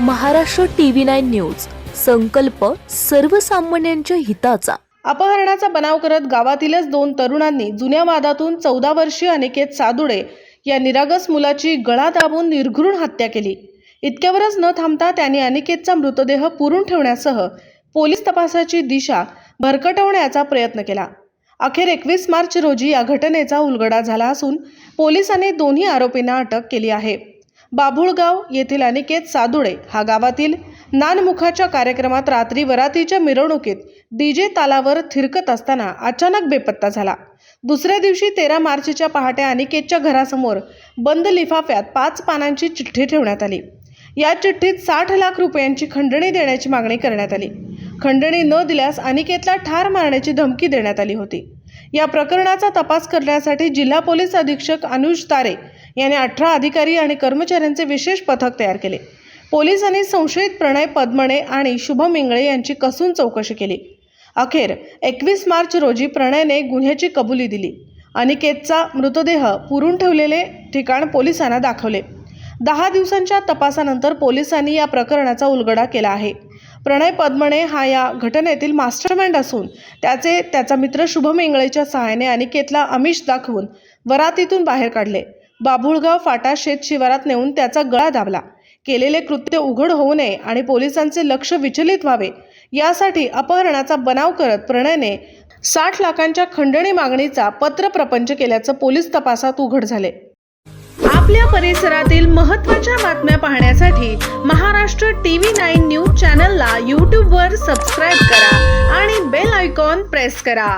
Maharashtra TV nine news. संकल्प सर्वसामान्यांच्या हिताचा. अपहरणाचा बनाव करत गावातीलच दोन तरुणांनी जुन्या वादातून चौदा वर्षीय अनिकेत सादुडे या निरागस मुलाची गळा दाबून निर्घृण हत्या केली. इतक्यावरच न थांबता त्यांनी अनिकेतचा मृतदेह पुरून ठेवण्यासह पोलीस तपासाची दिशा भरकटवण्याचा प्रयत्न केला. अखेर एकवीस मार्च रोजी या घटनेचा उलगडा झाला असून पोलिसांनी दोन्ही आरोपींना अटक केली आहे. बाभुळगाव येथील अनिकेत सादुळे हा गावातील नानमुखाच्या कार्यक्रमात रात्री वरातीच्या मिरवणुकीत डीजे तालावर थिरकत असताना अचानक बेपत्ता झाला. दुसऱ्या दिवशी तेरा मार्चच्या पहाटे अनिकेतच्या घरासमोर बंद लिफाफ्यात पाच पानांची चिठ्ठी ठेवण्यात आली. या चिठ्ठीत साठ लाख रुपयांची खंडणी देण्याची मागणी करण्यात आली. खंडणी न दिल्यास अनिकेतला ठार मारण्याची धमकी देण्यात आली होती. या प्रकरणाचा तपास करण्यासाठी जिल्हा पोलीस अधीक्षक अनुज तारे याने अठरा अधिकारी आणि कर्मचाऱ्यांचे विशेष पथक तयार केले. पोलिसांनी संशयित प्रणय पद्मणे आणि शुभम इंगळे यांची कसून चौकशी केली. अखेर एकवीस मार्च रोजी प्रणयने गुन्ह्याची कबुली दिली. अनिकेतचा मृतदेह पुरून ठेवलेले ठिकाण पोलिसांना दाखवले. दहा दिवसांच्या तपासानंतर पोलिसांनी या प्रकरणाचा उलगडा केला आहे. प्रणय पद्मणे हा या घटनेतील मास्टरमाइंड असून त्याचे त्याचा मित्र शुभम इंगळेच्या सहाय्याने अनिकेतला आमिष दाखवून वरातीतून बाहेर काढले. बाभुळगाव फाटा शेत शिवारात नेऊन त्याचा गळा दाबला. केलेले कृत्य उघड होऊ नये आणि पोलिसांचे लक्ष विचलित व्हावे यासाठी अपहरणाचा बनाव करत प्रणयने साठ लाखांच्या खंडणी मागणीचा पत्र प्रपंच केल्याचं पोलीस तपासात उघड झाले. आपल्या परिसरातील महत्त्वाच्या बातम्या पाहण्यासाठी महाराष्ट्र टीव्ही नाईन न्यूज चॅनलला यूट्यूबवर सबस्क्राईब करा आणि बेल आयकॉन प्रेस करा.